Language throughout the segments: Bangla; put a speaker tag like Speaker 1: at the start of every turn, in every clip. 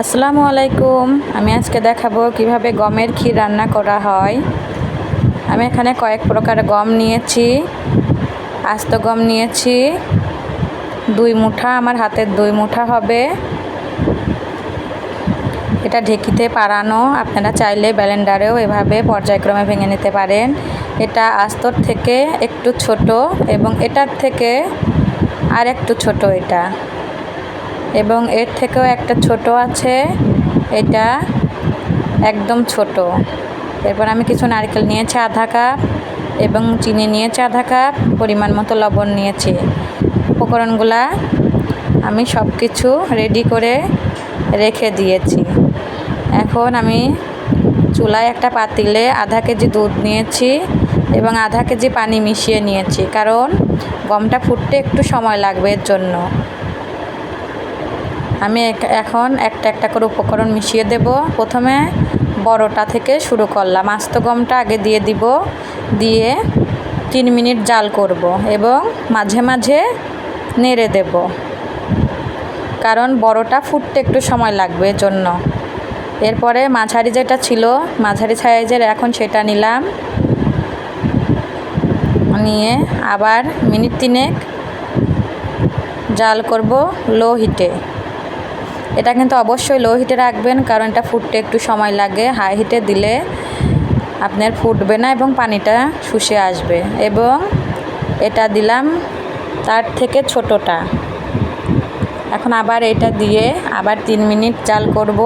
Speaker 1: আসসালামু আলাইকুম। আমি আজকে দেখাবো কীভাবে গমের ক্ষীর রান্না করা হয়। আমি এখানে কয়েক প্রকার গম নিয়েছি, আস্ত গম নিয়েছি, দুই মুঠা, আমার হাতের দুই মুঠা হবে। এটা ঢেকিতে পারানো আপনারা চাইলে ব্যালেন্ডারেও এভাবে পর্যায়ক্রমে ভেঙে নিতে পারেন। এটা আস্তর থেকে একটু ছোট এবং এটার থেকে আর একটু ছোট এটা। এবং এর থেকেও একটা ছোট আছে। এটা একদম ছোট। এরপর আমি কিছু নারকেল নিয়েছি, আধা কাপ, এবং চিনি নিয়েছি, আধা কাপ, পরিমাণ মতো লবণ নিয়েছি। উপকরণগুলা আমি সব কিছু রেডি করে রেখে দিয়েছি। এখন আমি চুলায় একটা পাতিলে আধা কেজি দুধ নিয়েছি এবং আধা কেজি পানি মিশিয়ে নিয়েছি, কারণ গমটা ফুটতে একটু সময় লাগবে এর জন্য। আমি এখন একটা একটা করে উপকরণ মিশিয়ে দেব। প্রথমে বড়টা থেকে শুরু করলাম। আস্ত গমটা আগে দিয়ে দিব। দিয়ে তিন মিনিট জাল করব এবং মাঝে মাঝে নেড়ে দেব। কারণ বড়টা ফুটতে একটু সময় লাগবে জন্য এরপরে মাঝারি যেটা ছিল, মাঝারি সাইজের এখন সেটা নিলাম। নিয়ে আবার মিনিট তিনেক জাল করব লো হিটে। এটা কিন্তু অবশ্যই লো হিটে রাখবেন, কারণ এটা ফুটতে একটু সময় লাগে। হাই হিটে দিলে আপনার ফুটবে না এবং পানিটা শুষে আসবে। এবং এটা দিলাম তার থেকে ছোটোটা। এখন আবার এটা দিয়ে আবার তিন মিনিট জাল করব।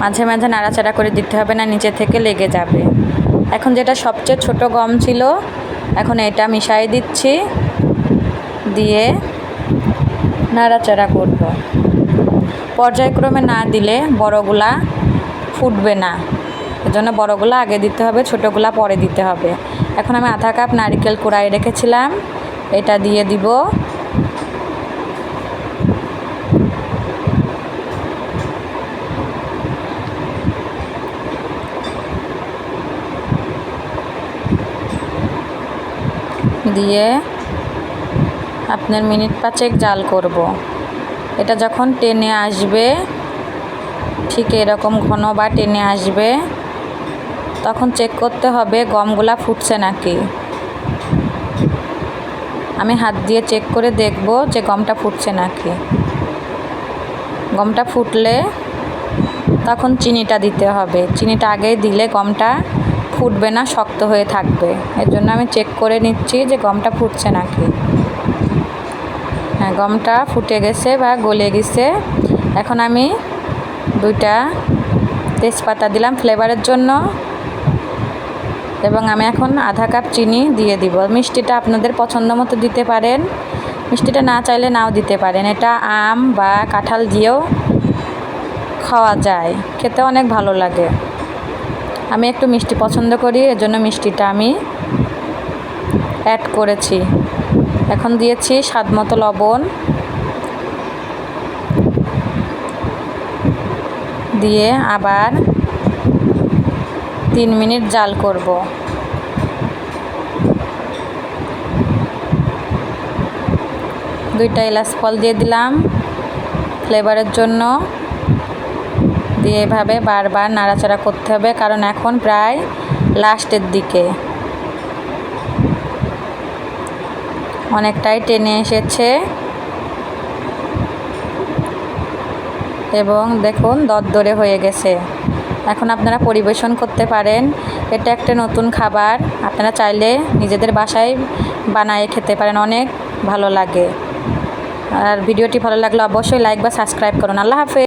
Speaker 1: মাঝে মাঝে নাড়াচাড়া করে দিতে হবে না, নিচে থেকে লেগে যাবে। এখন যেটা সবচেয়ে ছোট গম ছিল, এখন এটা মিশাই দিচ্ছি। দিয়ে নাড়াচাড়া করব। পর্যায়ক্রমে না দিলে বড়গুলা ফুটবে না। এজন্য বড়গুলা আগে দিতে হবে, ছোটোগুলা পরে দিতে হবে। এখন আমি আধা কাপ নারিকেল কুড়াই রেখেছিলাম। এটা দিয়ে দিব। দিয়ে আপনার মিনিট পাঁচেক জাল করব। এটা যখন টেনে আসবে, ঠিক এরকম ঘন বা টেনে আসবে, তখন চেক করতে হবে গমগুলা ফুটছে নাকি। আমি হাত দিয়ে চেক করে দেখব যে গমটা ফুটছে নাকি। গমটা ফুটলে তখন চিনিটা দিতে হবে। চিনিটা আগে দিলে গমটা ফুটবে না, শক্ত হয়ে থাকবে। এর জন্য আমি চেক করে নিচ্ছি যে গমটা ফুটছে নাকি। গমটা ফুটে গেছে বা গলে গেছে। এখন আমি দুইটা তেজপাতা দিলাম ফ্লেভারের জন্য। এবং আমি এখন আধা কাপ চিনি দিয়ে দিব। মিষ্টিটা আপনাদের পছন্দ মতো দিতে পারেন। মিষ্টিটা না চাইলে নাও দিতে পারেন। এটা আম বা কাঁঠাল দিয়েও খাওয়া যায়। খেতে অনেক ভালো লাগে। আমি একটু মিষ্টি পছন্দ করি, এজন্য মিষ্টিটা আমি অ্যাড করেছি। এখন দিয়েছি স্বাদ মতো লবণ। দিয়ে আবার তিন মিনিট জাল করব। দুইটা এলাচ ফল দিয়ে দিলাম ফ্লেভারের জন্য। দিয়ে এভাবে বারবার নাড়াচাড়া করতে হবে, কারণ এখন প্রায় লাস্টের দিকে। অনেকটাই টেনে এসেছে। এবং দেখুন, দরদরে হয়ে গেছে। এখন আপনারা পরিবেশন করতে পারেন। এটা একটা নতুন খাবার। আপনারা চাইলে নিজেদের বাসায় বানায় খেতে পারেন। অনেক ভালো লাগে। আর ভিডিওটি ভালো লাগলে অবশ্যই লাইক বা সাবস্ক্রাইব করুন। আল্লাহ হাফেজ।